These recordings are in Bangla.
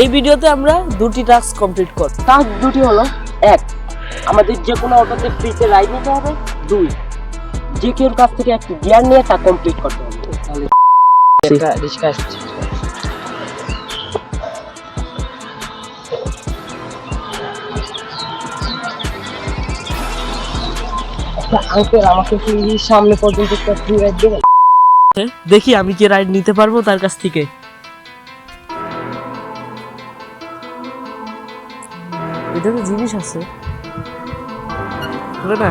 এই ভিডিওতে আমরা দুটি টাস্ক কমপ্লিট করব টাস্ক দুটি হলো এক আমাদের যে কোনো অটোতে ফ্রিতে রাইড নিতে হবে। দুই যে কেউ কাছ থেকে একটি গিয়ার নিয়ে তা কমপ্লিট করতে হবে। তাহলে আঙ্কেল আমাকে কি সামনে পর্যন্ত একটা ফ্রি রাইড দেবেন দেখি আমি কি রাইড নিতে পারব তার কাছ থেকে। এটা তো জিনিস আছে। না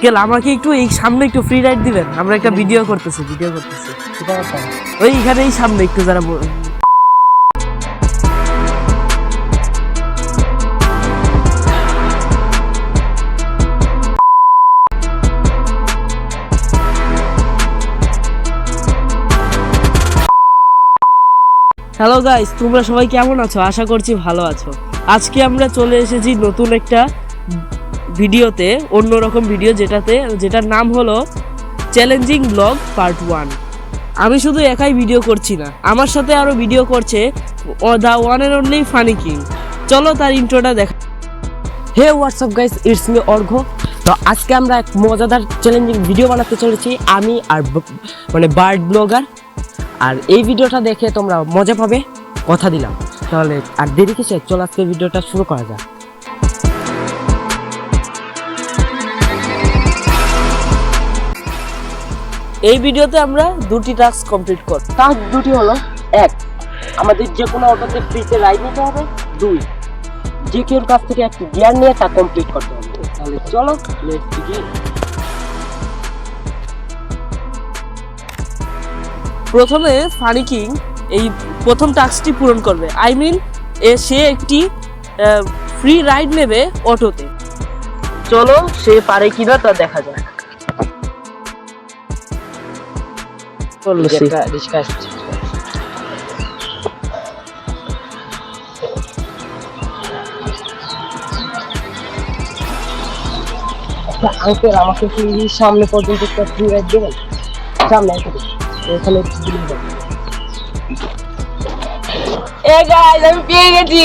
কেল আমাকে একটু এই সামনে একটু ফ্রি রাইড দিবেন? আমরা একটা ভিডিও করতেছি ভিডিও করতেছি। ওই এখানে এই সামনে একটু যারা হ্যালো গাইস তোমরা সবাই কেমন আছো? আশা করছি ভালো আছো। আজকে আমরা চলে এসেছি নতুন একটা ভিডিওতে, অন্যরকম ভিডিও যেটাতে, যেটার নাম হলো চ্যালেঞ্জিং ব্লগ পার্ট ওয়ান। আমি শুধু একাই ভিডিও করছি না, আমার সাথে আরও ভিডিও করছে the one and only funny king চলো তার ইন্ট্রোটা দেখা। Hey what's up guys it's me Argha তো আজকে আমরা এক মজাদার চ্যালেঞ্জিং ভিডিও বানাতে চলেছি। আমি আর মানে বার্ড ব্লগার আর এই ভিডিওটা দেখে তোমরা মজা পাবে। কথা দিলাম। তাহলে আর দেরি কিসে চল আজকে ভিডিওটা শুরু করা যাক। এই ভিডিওতে আমরা দুটি টাস্ক কমপ্লিট করব টাস্ক দুটি হলো এক আমাদের যে কোনো অটোতে ফ্রিতে রাইড নিতে হবে। দুই যে কেউ কাছ থেকে একটি গিয়ার নিয়ে তা কমপ্লিট করতে হবে। তাহলে চলো. প্রথমে ফানি কিং এই প্রথম টাস্কটি পূরণ করবে। আই মিন এ সে একটি ফ্রি রাইড নেবে অটোতে। চলো সে পারে কিনা তা দেখা আসছে। আচ্ছা, আঙ্কেল আমাকে কি সামনে পর্যন্ত একটা ফ্রি রাইড দেবেন? সামনে এখানে। এখানে দিয়ে দেন। গাইস আমি পেয়ে গেছি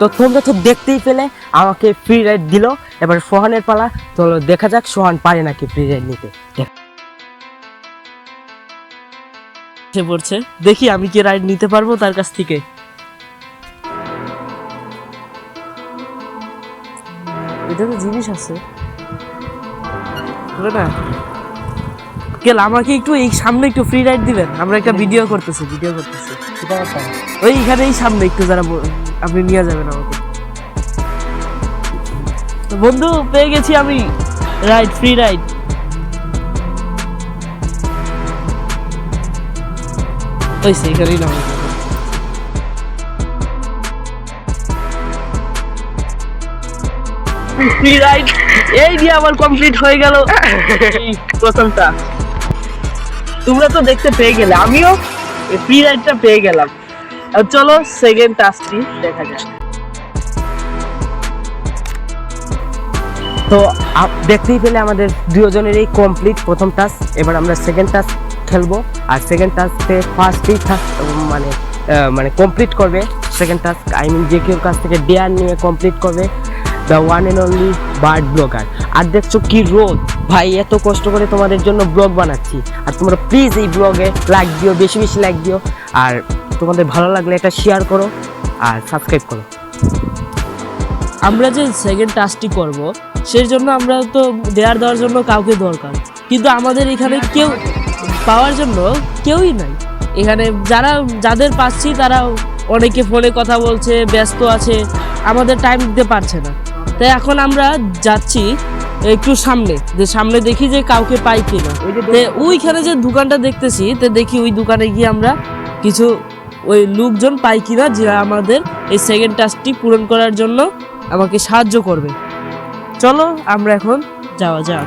তো তোমরা তো দেখতেই পেলে, আমাকে ফ্রি রাইড দিল। এবার সোহানের পালা তো দেখা যাক সোহান পারে নাকি ফ্রি রাইড নিতে। সে পড়ছে। দেখি আমি কি রাইড নিতে পারব তার কাছ থেকে। এটা তো জিনিস আছে। না। কেল আমাকে একটু এই সামনে একটু ফ্রি রাইড দিবেন। আমরা একটা ভিডিও করতেছি ভিডিও করতেছি। সেটা কথা ওই এখানে এই সামনে একটু যারা আপনি নিয়ে যাবেন আমাকে। বন্ধু পেয়ে গেছি আমি। রাইড ফ্রি রাইড হয়েছে এখানেই নামা। এই দিয়ে আমার কমপ্লিট হয়ে গেল। প্রথমটা। তোমরা তো দেখতে পেয়ে গেলে, আমিও ফ্রি রাইডটা পেয়ে গেলাম। চলো সেকেন্ড টাস্কটি দেখা যাক। তো দেখতেই পেলে আমাদের দুজনের এই কমপ্লিট প্রথম টাস্ক এবার আমরা সেকেন্ড টাস্ক খেলব আর সেকেন্ড টাস্কে ফার্স্টই মানে মানে কমপ্লিট করবে। সেকেন্ড টাস্ক আই মিন যে কেউ কাছ থেকে ডেয়ার নিয়ে কমপ্লিট করবে the one and only bird blogger আর দেখছ কি রোদ? ভাই, এত কষ্ট করে তোমাদের জন্য ব্লগ বানাচ্ছি। আর তোমরা প্লিজ এই ব্লগে লাইক দিও, বেশি বেশি লাইক দিও। আর তোমাদের ভালো লাগলে এটা শেয়ার করো আর সাবস্ক্রাইব করো। আমরা যে সেকেন্ড টাস্কটি করব সেই জন্য আমরা তো দেয়ার দেওয়ার জন্য কাউকে দরকার। কিন্তু আমাদের এখানে কেউ পাওয়ার জন্য কেউই নাই। এখানে যারা যাদের পাচ্ছি তারা অনেকে ফোনে কথা বলছে ব্যস্ত আছে আমাদের টাইম দিতে পারছে না। তাই এখন আমরা যাচ্ছি একটু সামনে যে সামনে দেখি যে কাউকে পাই কিনা। ওইখানে যে দোকানটা দেখতেছি তো দেখি ওই দোকানে গিয়ে আমরা কিছু ওই লোকজন পাই কিনা যারা আমাদের এই সেকেন্ড টাস্কটি পূরণ করার জন্য আমাকে সাহায্য করবে। চলো আমরা এখন যাওয়া যাক।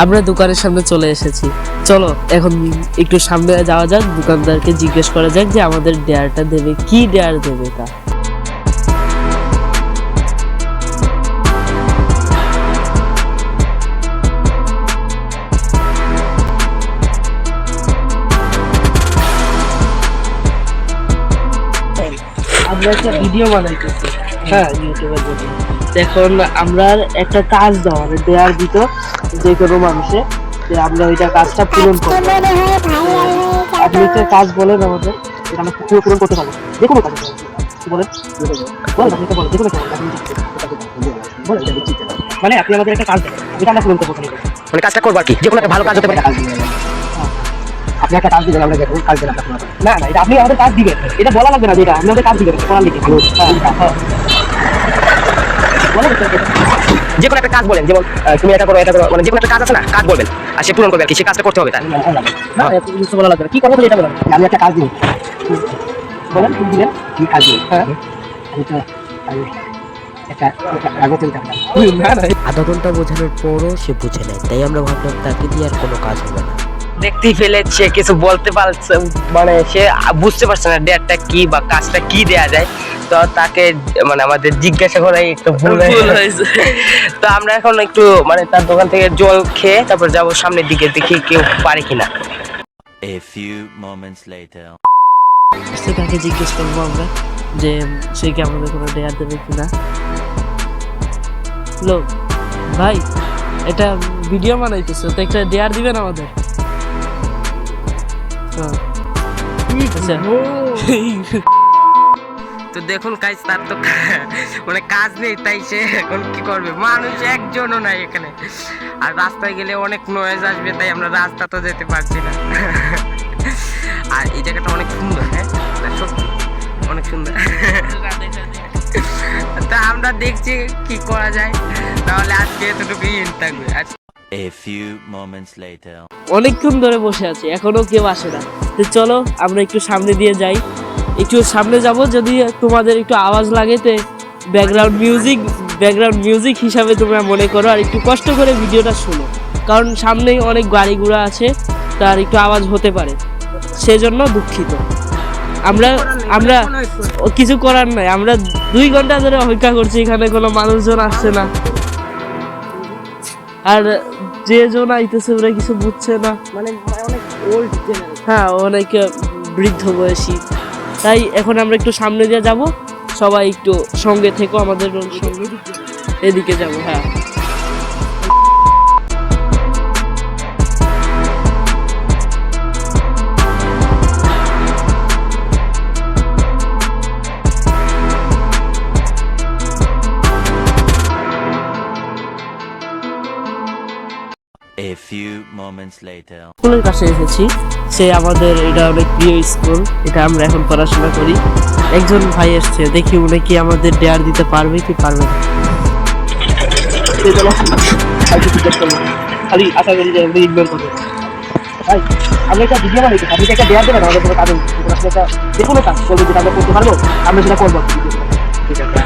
আমরা দোকানের সামনে চলে এসেছি। চলো, এখন একটু সামনে যাওয়া যাক, দোকানদারকে জিজ্ঞেস করা যাক যে আমাদের ডেয়ারটা দেবে, কি ডেয়ার দেবে তা। আমরা একটা ভিডিও বানাইতেছি। হ্যাঁ ইউটিউবের জন্য। এখন আমরা একটা কাজ দাও মানে দেওয়ার দিত যে কোনো মানুষে যে আমরা ওইটা কাজটা পূরণ করব। আপনি একটা কাজ বলেন আমাদের এটা আমরা পুরো পূরণ করতে পারব। যে কোনো কাজ। বলেন? বলেন আপনি বলেন যে কোনো কাজ। এটা। মানে আপনি আমাদের একটা কাজ দেন যেটা আমরা পূরণ করব। মানে কাজটা করব আর কি যে কোনো একটা ভালো কাজ হতে পারে। আপনি একটা কাজ দিবেন আমরা দেখুন কাজ দেন না না এটা আপনি আমাদের কাজ দিবেন। এটা বলা লাগবে না যেটা আপনি আমাদের কাজ দিবেন করার লিখে হ্যাঁ হ্যাঁ। বলেন এটা। যে কোনো একটা কাজ বলেন যেমন তুমি এটা করো এটা করো মানে যে কোনো একটা কাজ আছে না কাজ বলবেন। আর সে পূরণ করবে আর কি সে কাজটা করতে হবে তার। কিছু বলা লাগবে কি কথা বলে এটা বলেন? আমি একটা কাজ দিব বলেন কি দিলেন? কি কাজ দিব হ্যাঁ। আমি তো আমি একটা একটা কাগজ দিতাম না না না। আধা ঘণ্টা বোঝানোর পরও সে বুঝে নেয় তাই আমরা ভাবলাম তাকে দিয়ে আর কোনো কাজ হবে না। দেখতেই ফেলে সে কিছু বলতে পারছে মানে সে বুঝতে পারছে না ডেটটা কি বা কাজটা কি দেয়া যায়। তো তাকে মানে আমাদের জিজ্ঞাসা করাই একটু ভুল হয়ে। হয়েছে তো আমরা এখন একটু মানে তার দোকান থেকে জল খেয়ে তারপর যাব সামনের দিকে দেখি কেউ পারে কিনা A few moments later. সে তাকে জিজ্ঞেস করব আমরা যে সে কি আমাদের কোনো ডেয়ার দেবে কিনা হ্যালো ভাই এটা ভিডিও বানাইতেছে তো একটা ডেয়ার দিবেন আমাদের হ্যাঁ। আচ্ছা তো দেখুন কাজ তার তো মানে কাজ নেই তাই সে এখন কি করবে? মানুষ একজনও নাই এখানে। আর রাস্তায় গেলে অনেক নয়েজ আসবে তাই আমরা রাস্তা তো যেতে পারছি না। আর এই জায়গাটা অনেক সুন্দর হ্যাঁ? সত্যি অনেক সুন্দর। তা আমরা দেখছি কি করা যায়। তাহলে আজকে এতটুকুই থাকবে। আচ্ছা A few moments later. অনেকক্ষণ ধরে বসে আছি এখনও কেউ আসে না। তো চলো আমরা একটু সামনে দিয়ে যাই। একটু সামনে যাব যদি তোমাদের একটু আওয়াজ লাগে তো ব্যাকগ্রাউন্ড মিউজিক ব্যাকগ্রাউন্ড মিউজিক হিসাবে তোমরা মনে করো আর একটু কষ্ট করে ভিডিওটা শোনো। কারণ সামনেই অনেক গাড়ি ঘোড়া আছে তার একটু আওয়াজ হতে পারে। সেজন্য দুঃখিত। আমরা আমরা কিছু করার নাই আমরা দুই ঘণ্টা ধরে অপেক্ষা করছি এখানে কোনো মানুষজন আসছে না। আর যে জন আইতেছে ওরা কিছু বুঝছে না। মানে অনেক ওল্ড হ্যাঁ অনেক বৃদ্ধ বয়সী। তাই এখন আমরা একটু সামনে দিয়ে যাব। সবাই একটু সঙ্গে থেকো আমাদের সঙ্গে। এদিকে যাব হ্যাঁ। স্কুলের কাছে এসেছি। সে আমাদের এটা অনেক প্রিয় স্কুল। এটা আমরা এখন পড়াশোনা করি। একজন ভাই এসছে দেখি উনি কি আমাদের ডেয়ার দিতে পারবে কি পারবে না। করব। খালি আশা করি যে ইগনোর করবে। ভাই আমি একটা ভিডিও বানাইছি আপনি একটা দেওয়া দেবেন আমাদের কোনো কাজ। একটা যে কোনো কাজ বলবেন যেটা আমরা করতে পারব আমরা সেটা করব। ঠিক আছে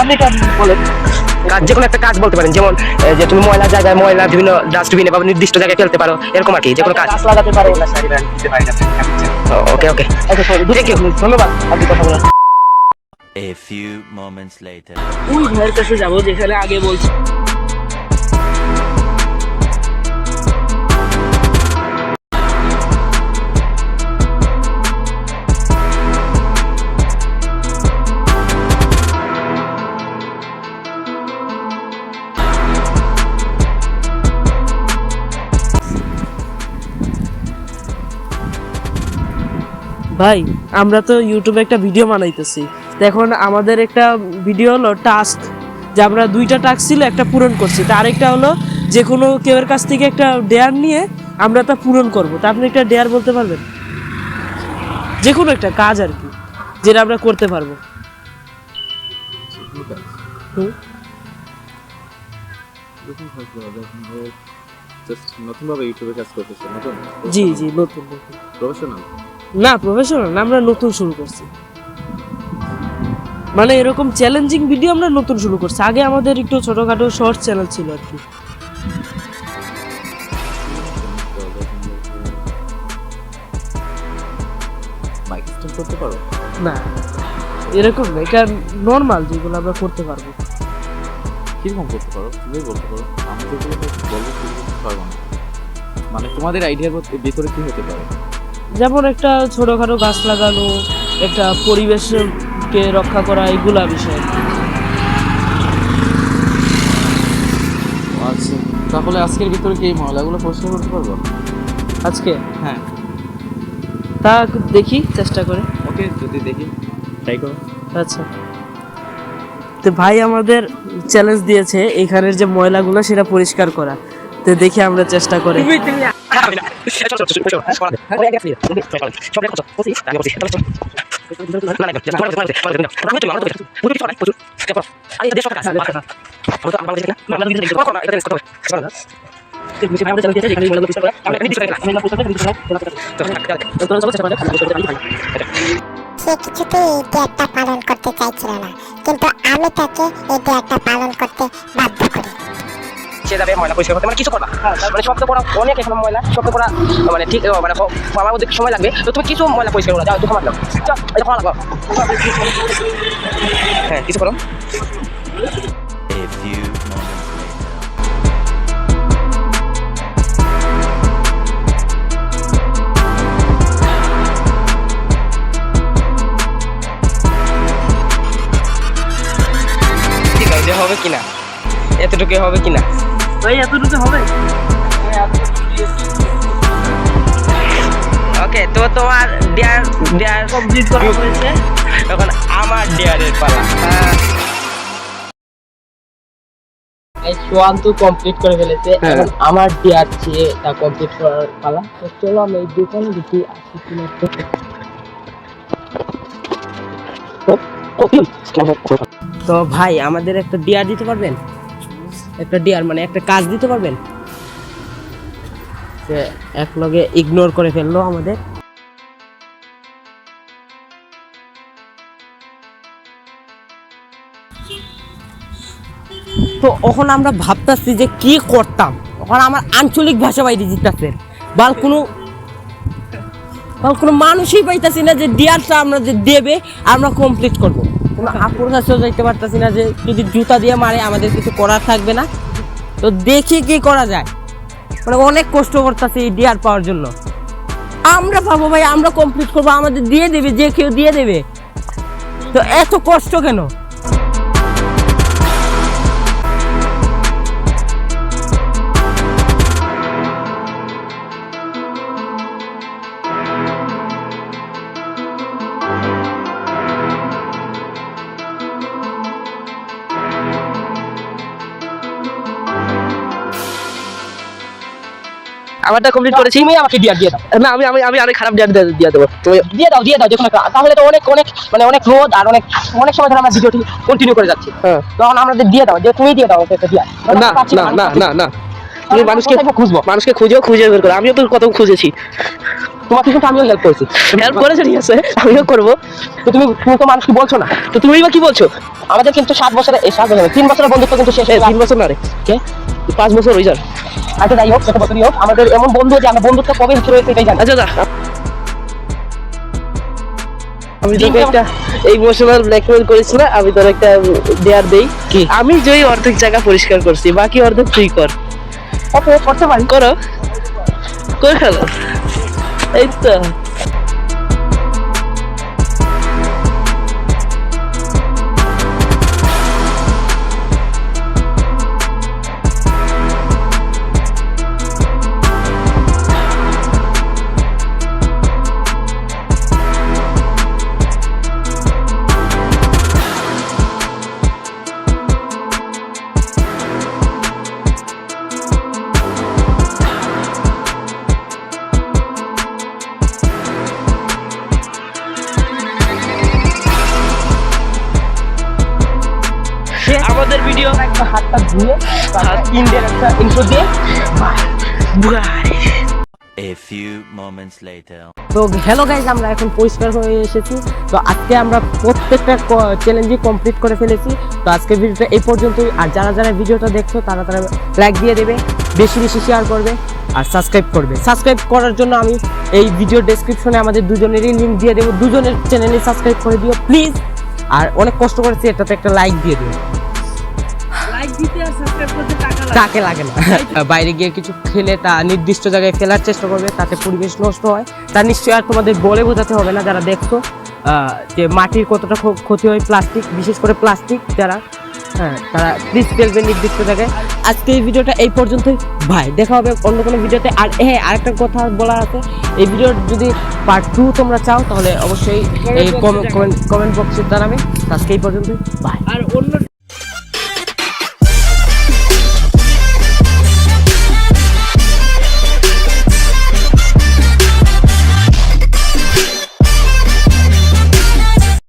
আপনি এটা বলেন। কাজ যে কোনো একটা কাজ বলতে পারেন যেমন যে তুমি ময়লা জায়গায় ময়লা বিভিন্ন ডাস্টবিনে বা নির্দিষ্ট জায়গায় ফেলতে পারো এরকম আর কি যে কোনো কাজ লাগাতে পারো। না সারি দিতে পারি না ওকে ওকে। আচ্ছা. ধন্যবাদ। আপনি কথা বলার। A few moments later. ওই ভাইয়ের কাছে যাব যেখানে আগে বলছি। ভাই আমরা তো ইউটিউবে একটা ভিডিও বানাইতেছি। এখন আমাদের একটা ভিডিও হলো টাস্ক যে আমরা দুইটা টাস্ক ছিল একটা পূরণ করছি। তা আরেকটা হলো যে কোনো কেউর কাছ থেকে একটা ডেয়ার নিয়ে আমরা তা পূরণ করব। তা আপনি একটা ডেয়ার বলতে পারবেন? যে কোনো একটা কাজ আর কি যেটা আমরা করতে পারব। জি জি নতুন নতুন। প্রফেশনাল না প্রফেশনাল না আমরা নতুন শুরু করছি। মানে এরকম চ্যালেঞ্জিং ভিডিও আমরা নতুন শুরু করছি। আগে আমাদের একটু ছোটোখাটো শর্ট চ্যানেল ছিল আর কি। করতে পারো? না এরকম না এটা নর্মাল যেগুলো আমরা করতে পারব। কীরকম করতে পারো? তুমি বলতে পারো। আমি তো বলব পারব না। মানে তোমাদের আইডিয়ার ভিতরে কি হতে পারে? যেমন একটা ছোটোখাটো গাছ লাগানো একটা পরিবেশকে রক্ষা করা এগুলা বিষয়। আচ্ছা তাহলে আজকের ভিতরে কি ময়লাগুলো পরিষ্কার করতে পারব? আজকে? হ্যাঁ। তা দেখি চেষ্টা করে। ওকে যদি দেখি ট্রাই করো। আচ্ছা। তো ভাই আমাদের চ্যালেঞ্জ দিয়েছে এখানের যে ময়লাগুলো সেটা পরিষ্কার করা। তো দেখি আমরা চেষ্টা করে। সে কিছুতেই এই ডেয়ারটা পালন করতে চাইছিল না। কিন্তু আমি তাকে এই ডেয়ারটা পালন করতে বাধ্য করি। সে যাবে ময়লা পরিষ্কার করতে। মানে কিছু করবা। মানে শব্দ করা অনেক এখন ময়লা শব্দ করা মানে ঠিক মানে আমার মধ্যে সময় লাগবে। তো তুমি কিছু ময়লা পরিষ্কার করো যাও একটু ক্ষমা দাও এটা ক্ষমা লাগো হ্যাঁ কিছু করো। A few moments ঠিক আছে হবে কিনা? এতটুকু হবে কিনা? ভাই এতটুকু হবে। ওকে তো তোমার ডিয়ার ডিয়ার কমপ্লিট করা হয়েছে। এখন আমার ডিয়ারের পালা। সোয়ান তো কমপ্লিট করে ফেলেছে। এখন আমার ডিয়ার চেয়ে তা কমপ্লিট করার পালা। তো চলো আমরা এই দোকানে দেখি আসি কিনা। তো ভাই আমাদের একটা ডিয়ার দিতে পারবেন? একটা ডিয়ার মানে একটা কাজ দিতে পারবেন? সে এক ইগনোর করে ফেলল আমাদের। তো এখন আমরা ভাবতাছি যে কি করতাম? এখন আমার আঞ্চলিক ভাষা বাইরে জিতাছে বাল কোনো বাল কোনো মানুষই পাইতাছি না যে ডিয়ারটা আমরা যে দেবে, আমরা কমপ্লিট করব। কোনো আপুর কাছেও যাইতে পারতাছি না যে যদি জুতা দিয়ে মারে, আমাদের কিছু করার থাকবে না। তো দেখি কি করা যায়। মানে অনেক কষ্ট করতেছি এই ডিয়ার পাওয়ার জন্য। আমরা পাবো ভাই, আমরা কমপ্লিট করব, আমাদের দিয়ে দেবে, যে কেউ দিয়ে দেবে। তো এত কষ্ট কেন? আমারটা কমপ্লিট করেছি তুমি আমাকে ডিয়ার দিয়ে দাও। না আমি আমি আমি অনেক খারাপ ডিয়ার দিয়ে দেবো। তুমি দিয়ে দাও দিয়ে দাও দেখুন তাহলে তো অনেক অনেক মানে অনেক রোদ আর অনেক অনেক সময় ধরে আমরা ভিডিওটি কন্টিনিউ করে যাচ্ছি। তখন আমাদের দিয়ে দাও যে তুমি দিয়ে দাও না না না। না না তুমি মানুষকে খুঁজবো? মানুষকে খুঁজেও খুঁজে বের করো। আমিও তো কত খুঁজেছি। তোমাকে কিন্তু আমিও হেল্প করেছি। হেল্প করেছে ঠিক আছে। আমিও করব। তো তুমি তুমি তো মানুষকে বলছো না। তো তুমি বা কি বলছো? আমাদের কিন্তু সাত বছরে এই সাত বছরে তিন বছরের বন্ধুত্ব কিন্তু শেষ হয়ে তিন বছর না রে। কে? পাঁচ বছর হয়ে যান আচ্ছা যাই হোক বছরই হোক আমাদের এমন বন্ধু যে আমরা বন্ধুত্ব কবে শুরু হয়েছে এটাই জানি। আচ্ছা আমি তোকে একটা ইমোশনাল ব্ল্যাকমেল করিস না? আমি তোর একটা দেয়ার দেই। কি? আমি যেই অর্ধেক জায়গা পরিষ্কার করছি বাকি অর্ধেক তুই কর। ওকে করতে পারি। করো। করে ফেলো। এই few moments later. তো হ্যালো গাইজ আমরা এখন পরিষ্কার হয়ে এসেছি। তো আজকে আমরা প্রত্যেকটা চ্যালেঞ্জই কমপ্লিট করে ফেলেছি। তো আজকের ভিডিওটা এই পর্যন্তই। আর যারা যারা ভিডিওটা দেখছ, তারা তারা লাইক দিয়ে দেবে, বেশি বেশি শেয়ার করবে আর সাবস্ক্রাইব করবে। সাবস্ক্রাইব করার জন্য আমি এই ভিডিও ডেসক্রিপশনে আমাদের দুজনেরই লিঙ্ক দিয়ে দেবো। দুজনের চ্যানেলে সাবস্ক্রাইব করে দিও প্লিজ আর অনেক কষ্ট করেছি, এটাতে একটা লাইক দিয়ে দিও লাগে। তাকে লাগে না। বাইরে গিয়ে কিছু খেলে তা নির্দিষ্ট জায়গায় ফেলার চেষ্টা করবে তাতে পরিবেশ নষ্ট হয়। তা নিশ্চয়ই আর তোমাদের বলে বোঝাতে হবে না যারা দেখছ যে মাটির কতটা ক্ষতি হয় প্লাস্টিক বিশেষ করে প্লাস্টিক যারা হ্যাঁ তারা প্লিজ ফেলবে নির্দিষ্ট জায়গায়। আজকে এই ভিডিওটা এই পর্যন্তই। ভাই দেখা হবে অন্য কোনো ভিডিওতে। আর হ্যাঁ আরেকটা কথা বলা আছে। এই ভিডিওর যদি পার্ট টু তোমরা চাও তাহলে অবশ্যই এই কমেন্ট কমেন্ট বক্সে জানাবে। আজকে এই পর্যন্তই। বাই আর অন্য